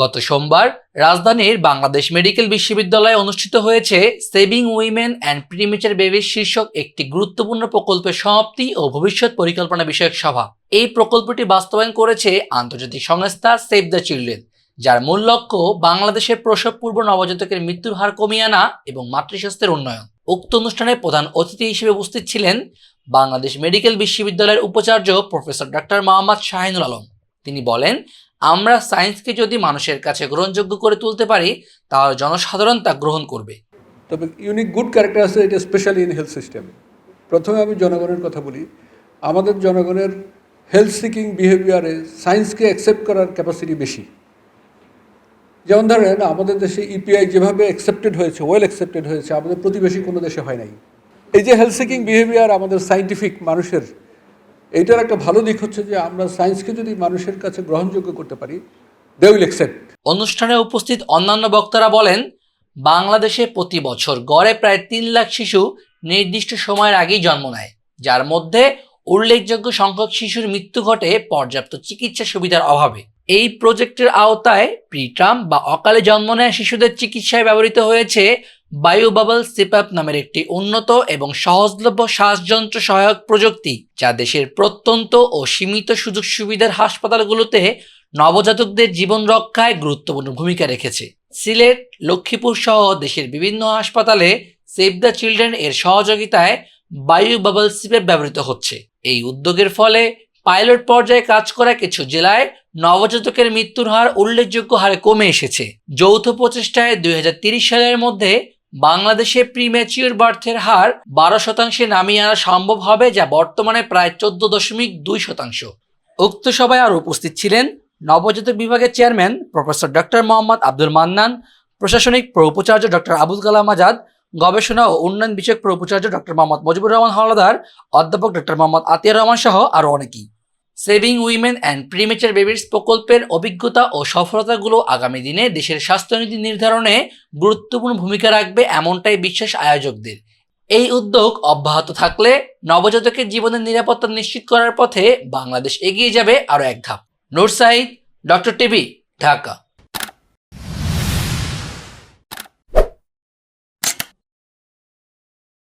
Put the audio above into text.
গত সোমবার রাজধানীর বাংলাদেশ মেডিকেল বিশ্ববিদ্যালয়ে অনুষ্ঠিত হয়েছে সেভিং উইমেন অ্যান্ড প্রিমেচার বেবির শীর্ষক একটি গুরুত্বপূর্ণ প্রকল্পের সমাপ্তি ও ভবিষ্যৎ পরিকল্পনা বিষয়ক সভা। এই প্রকল্পটি বাস্তবায়ন করেছে আন্তর্জাতিক সংস্থা সেভ দ্য চিলড্রেন যার মূল লক্ষ্য বাংলাদেশের প্রসব পূর্ব নবজাতকের মৃত্যুর হার কমিয়ে আনা এবং মাতৃস্বাস্থ্যের উন্নয়ন। উক্ত অনুষ্ঠানে প্রধান অতিথি হিসেবে উপস্থিত ছিলেন বাংলাদেশ মেডিকেল বিশ্ববিদ্যালয়ের উপাচার্য প্রফেসর ডক্টর মোহাম্মদ শাহিনুল আলম। তিনি বলেন আমরা সায়েন্সকে যদি মানুষের কাছে গ্রহণযোগ্য করে তুলতে পারি, তাহলে জনসাধারণ তা গ্রহণ করবে। তবে ইউনিক গুড ক্যারেক্টার আছে, এটা স্পেশালি ইন হেলথ সিস্টেমে প্রথমে আমি জনগণের কথা বলি। আমাদের জনগণের হেলথ সিকিং বিহেভিয়ারে সায়েন্সকে অ্যাকসেপ্ট করার ক্যাপাসিটি বেশি। যেমন ধরেন, আমাদের দেশে ইপিআই যেভাবে অ্যাকসেপ্টেড হয়েছে ওয়েল অ্যাকসেপ্টেড হয়েছে, আমাদের প্রতিবেশী কোনো দেশে হয় নাই। এই যে হেলথ সিকিং বিহেভিয়ার আমাদের সাইন্টিফিক মানুষের এইটার একটা ভালো দিক হচ্ছে যে আমরা সায়েন্সকে যদি মানুষের কাছে গ্রহণযোগ্য করতে পারি দে উইল অ্যাকসেপ্ট অনুষ্ঠানে উপস্থিত অন্যান্য বক্তারা বলেন, বাংলাদেশে প্রতি বছর গড়ে প্রায় তিন লাখ শিশু নির্দিষ্ট সময়ের আগেই জন্ম নেয়, যার মধ্যে উল্লেখযোগ্য সংখ্যক শিশুর মৃত্যু ঘটে পর্যাপ্ত চিকিৎসা সুবিধার অভাবে। এই প্রজেক্টের আওতায় প্রিটার্ম বা অকালে জন্ম নেয় শিশুদের চিকিৎসায় ব্যবহৃত হয়েছে বায়ু বাবল সিপ্যাপ নামের একটি উন্নত এবং সহজলভ্য শ্বাসযন্ত্র সহায়ক প্রযুক্তি যা দেশের প্রত্যন্ত ও সীমিত সুযোগ সুবিধার হাসপাতালগুলোতে নবজাতকদের জীবন রক্ষায় গুরুত্বপূর্ণ ভূমিকা রেখেছে। সিলেট, লক্ষ্মীপুর সহ দেশের বিভিন্ন হাসপাতালে সেভ দ্য চিলড্রেন এর সহযোগিতায় বায়ু বাবল সিপেপ ব্যবহৃত হচ্ছে। এই উদ্যোগের ফলে পাইলট পর্যায়ে কাজ করা কিছু জেলায় নবজাতকের মৃত্যুর হার উল্লেখযোগ্য হারে কমে এসেছে। যৌথ প্রচেষ্টায় দুই সালের মধ্যে বাংলাদেশে প্রিম্যাচিওর বার্থের হার বারো শতাংশে নামিয়ে আনা সম্ভব হবে যা বর্তমানে প্রায় চোদ্দ দশমিক দুই শতাংশ। উক্ত সভায় আর উপস্থিত ছিলেন নবজাতক বিভাগের chairman professor doctor Mohammad Abdul Mannan, প্রশাসনিক প্রউপাচার্য ডক্টর আবুল কালাম আজাদ, গবেষণা ও উন্নয়ন বিষয়ক প্রউপাচার্য ডক্টর মোহাম্মদ মুজিবুর রহমান হাওলাদার, অধ্যাপক ডক্টর মোহাম্মদ আতিয়ার রহমান সহ আরও অনেকেই। Saving women and premature babies প্রকল্পের অভিজ্ঞতা ও সফলতাগুলো আগামী দিনে দেশের স্বাস্থ্যনীতি নির্ধারণে গুরুত্বপূর্ণ ভূমিকা রাখবে এমনটাই বিশ্বাস আয়োজকদের। এই উদ্যোগ অব্যাহত থাকলে নবজাতকের জীবনের নিরাপত্তা নিশ্চিত করার পথে বাংলাদেশ এগিয়ে যাবে আরও এক ধাপ। Noor Sayeed doctor TV Dhaka